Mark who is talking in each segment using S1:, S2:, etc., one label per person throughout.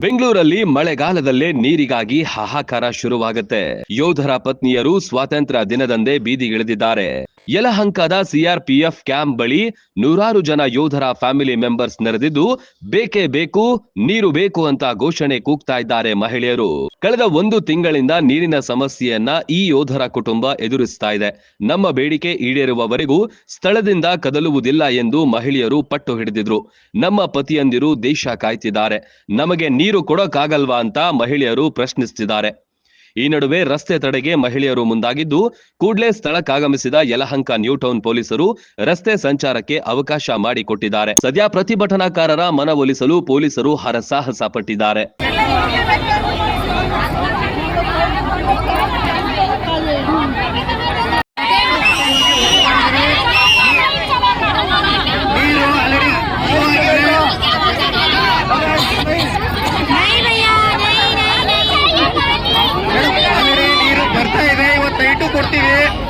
S1: ಬೆಂಗಳೂರಲ್ಲಿ ಮಳೆಗಾಲದಲ್ಲೇ ನೀರಿಗಾಗಿ ಹಾಹಾಕಾರ ಶುರುವಾಗುತ್ತೆ. ಯೋಧರ ಪತ್ನಿಯರು ಸ್ವಾತಂತ್ರ್ಯ ದಿನದಂದೇ ಬೀದಿಗಿಳಿದಿದ್ದಾರೆ. ಯಲಹಂಕದ ಸಿಆರ್ಪಿಎಫ್ ಕ್ಯಾಂಪ್ ಬಳಿ ನೂರಾರು ಜನ ಯೋಧರ ಫ್ಯಾಮಿಲಿ ಮೆಂಬರ್ಸ್ ನೆರೆದಿದ್ದು, ಬೇಕೇ ಬೇಕು, ನೀರು ಬೇಕು ಅಂತ ಘೋಷಣೆ ಕೂಗ್ತಾ ಇದ್ದಾರೆ ಮಹಿಳೆಯರು. ಕಳೆದ ಒಂದು ತಿಂಗಳಿಂದ ನೀರಿನ ಸಮಸ್ಯೆಯನ್ನ ಈ ಯೋಧರ ಕುಟುಂಬ ಎದುರಿಸ್ತಾ ಇದೆ. ನಮ್ಮ ಬೇಡಿಕೆ ಈಡೇರುವವರೆಗೂ ಸ್ಥಳದಿಂದ ಕದಲುವುದಿಲ್ಲ ಎಂದು ಮಹಿಳೆಯರು ಪಟ್ಟು ಹಿಡಿದಿದ್ರು. ನಮ್ಮ ಪತಿಯಂದಿರು ದೇಶ ಕಾಯ್ತಿದ್ದಾರೆ. ನಮಗೆ ನೀರು ಕೊಡೋಕ್ಕಾಗಲ್ವಾ ಅಂತ ಮಹಿಳೆಯರು ಪ್ರಶ್ನಿಸುತ್ತಿದ್ದಾರೆ ಈ ನಡುವೆ ರಸ್ತೆ ತಡೆಗೆ ಮಹಿಳೆಯರು ಮುಂದಾಗಿದ್ದು, ಕೂಡಲೇ ಸ್ಥಳಕ್ಕಾಗಮಿಸಿದ ಯಲಹಂಕ ನ್ಯೂ ಟೌನ್ ಪೊಲೀಸರು ರಸ್ತೆ ಸಂಚಾರಕ್ಕೆ ಅವಕಾಶ ಮಾಡಿಕೊಟ್ಟಿದ್ದಾರೆ. ಸದ್ಯ ಪ್ರತಿಭಟನಾಕಾರರ ಮನವೊಲಿಸಲು ಪೊಲೀಸರು ಹರಸಾಹಸ ಪಟ್ಟಿದ್ದಾರೆ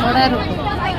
S2: Moreiro.